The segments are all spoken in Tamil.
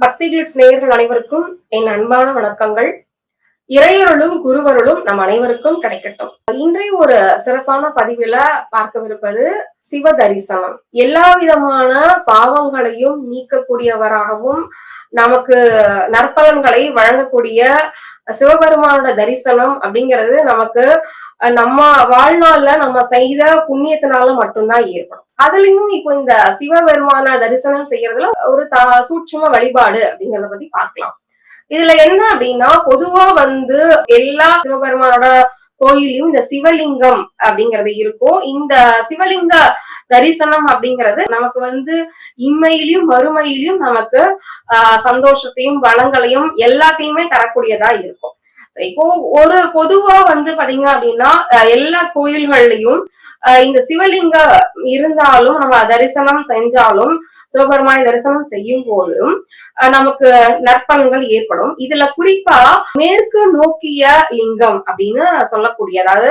பக்தி கிளிட்ஸ் நேயர்கள் அனைவருக்கும் என் அன்பான வணக்கங்கள். இறையருளும் குருவருளும் நம் அனைவருக்கும் கிடைக்கட்டும். இன்றைய ஒரு சிறப்பான பதிவுல பார்க்கவிருப்பது சிவ தரிசனம் எல்லா விதமான பாவங்களையும் நீக்கக்கூடியவராகவும் நமக்கு நற்பலன்களை வழங்கக்கூடிய சிவபெருமானோட தரிசனம் அப்படிங்கிறது நமக்கு நம்ம வாழ்நாள்ல நம்ம செய்த புண்ணியத்தினால மட்டும்தான் ஏற்படும். அதுலயும் இப்போ இந்த சிவபெருமான தரிசனம் செய்யறதுல ஒரு த சூட்சம வழிபாடு அப்படிங்கறத பத்தி பார்க்கலாம். இதுல என்ன அப்படின்னா பொதுவா வந்து எல்லா சிவபெருமானோட கோயிலையும் இந்த சிவலிங்கம் அப்படிங்கிறது இருக்கும். இந்த சிவலிங்க தரிசனம் அப்படிங்கிறது நமக்கு வந்து இம்மையிலையும் மறுமையிலையும் நமக்கு ஆஹ் சந்தோஷத்தையும் வளங்களையும் எல்லாத்தையுமே தரக்கூடியதா இருக்கும். இப்போ ஒரு பொதுவா வந்து பாத்தீங்க அப்படின்னா எல்லா கோயில்கள்லயும் இந்த சிவலிங்க இருந்தாலும் நம்ம தரிசனம் செஞ்சாலும் சிவபெருமானை தரிசனம் செய்யும் போதும் நமக்கு நற்பலன்கள் ஏற்படும். இதுல குறிப்பா மேற்கு நோக்கிய லிங்கம் அப்படின்னு சொல்லக்கூடிய அதாவது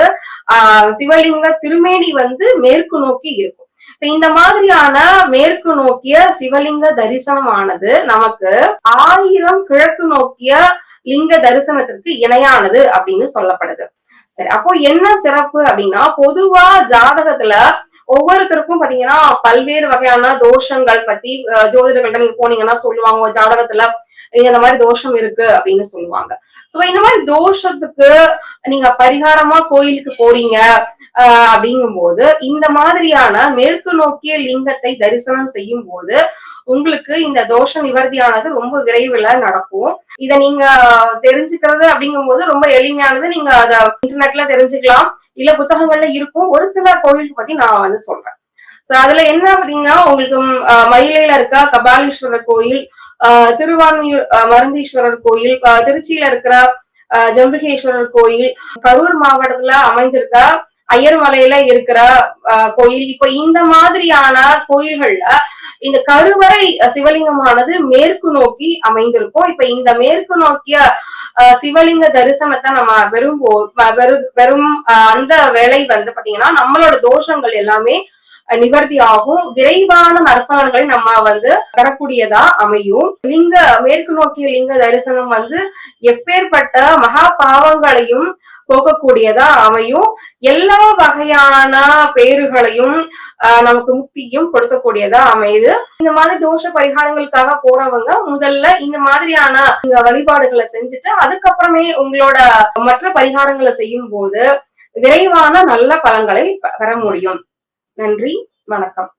ஆஹ் சிவலிங்க திருமேனி வந்து மேற்கு நோக்கி இருக்கும். இப்ப இந்த மாதிரியான மேற்கு நோக்கிய சிவலிங்க தரிசனமானது நமக்கு ஆயிரம் கிழக்கு நோக்கிய லிங்க தரிசனத்திற்கு இணையானது அப்படின்னு சொல்லப்படுது. சரி அப்போ என்ன சிறப்பு அப்படின்னா பொதுவா ஜாதகத்துல ஒவ்வொருத்தருக்கும் பாத்தீங்கன்னா பல்வேறு வகையான தோஷங்கள் பத்தி ஜோதிடர்கள்ட்ட நீங்க போனீங்கன்னா சொல்லுவாங்க. ஜாதகத்துல இந்த மாதிரி தோஷம் இருக்கு அப்படின்னு சொல்லுவாங்க. சோ இந்த மாதிரி தோஷத்துக்கு நீங்க பரிகாரமா கோயிலுக்கு போறீங்க ஆஹ் அப்படிங்கும் போது இந்த மாதிரியான மேற்கு நோக்கிய லிங்கத்தை தரிசனம் செய்யும் போது உங்களுக்கு இந்த தோஷ நிவர்த்தியானது ரொம்ப விரைவில் நடக்கும். இதை நீங்க தெரிஞ்சுக்கிறது அப்படிங்கும் போது ரொம்ப எளிமையானது. நீங்க அத இன்டர்நெட்ல தெரிஞ்சுக்கலாம். இல்ல புத்தகங்கள்ல இருக்கும். ஒரு சில கோயிலுக்கு பத்தி நான் வந்து சொல்றேன். சோ அதுல என்ன அப்படின்னா உங்களுக்கு மயிலையில இருக்க கபாலீஸ்வரர் கோயில் திருவான்மியூர் மருந்தீஸ்வரர் கோயில் திருச்சியில இருக்கிற ஜம்புகேஸ்வரர் கோயில் கரூர் மாவட்டத்துல அமைஞ்சிருக்க ஐயர்மலையில இருக்கிற கோயில். இப்ப இந்த மாதிரியான கோயில்கள்ல இந்த கருவறை சிவலிங்கமானது மேற்கு நோக்கி அமைந்திருக்கும். இப்ப இந்த மேற்கு நோக்கிய சிவலிங்க தரிசனத்தை நம்ம வெறும் வெறும் அந்த வேலை வந்து பாத்தீங்கன்னா நம்மளோட தோஷங்கள் எல்லாமே நிவர்த்தி ஆகும். விரைவான நற்பலன்களை நம்ம வந்து பெறக்கூடியதா அமையும். லிங்க மேற்கு நோக்கிய லிங்க தரிசனம் வந்து எப்பேற்பட்ட மகா பாவங்களையும் போகக்கூடியதா அமையும். எல்லா வகையான பேருகளையும் நமக்கு முக்தியும் கொடுக்கக்கூடியதா அமையுது. இந்த மாதிரி தோஷ பரிகாரங்களுக்காக போறவங்க முதல்ல இந்த மாதிரியான வழிபாடுகளை செஞ்சுட்டு அதுக்கப்புறமே உங்களோட மற்ற பரிகாரங்களை செய்யும் போது விரைவான நல்ல பலன்களை பெற முடியும். நன்றி வணக்கம்.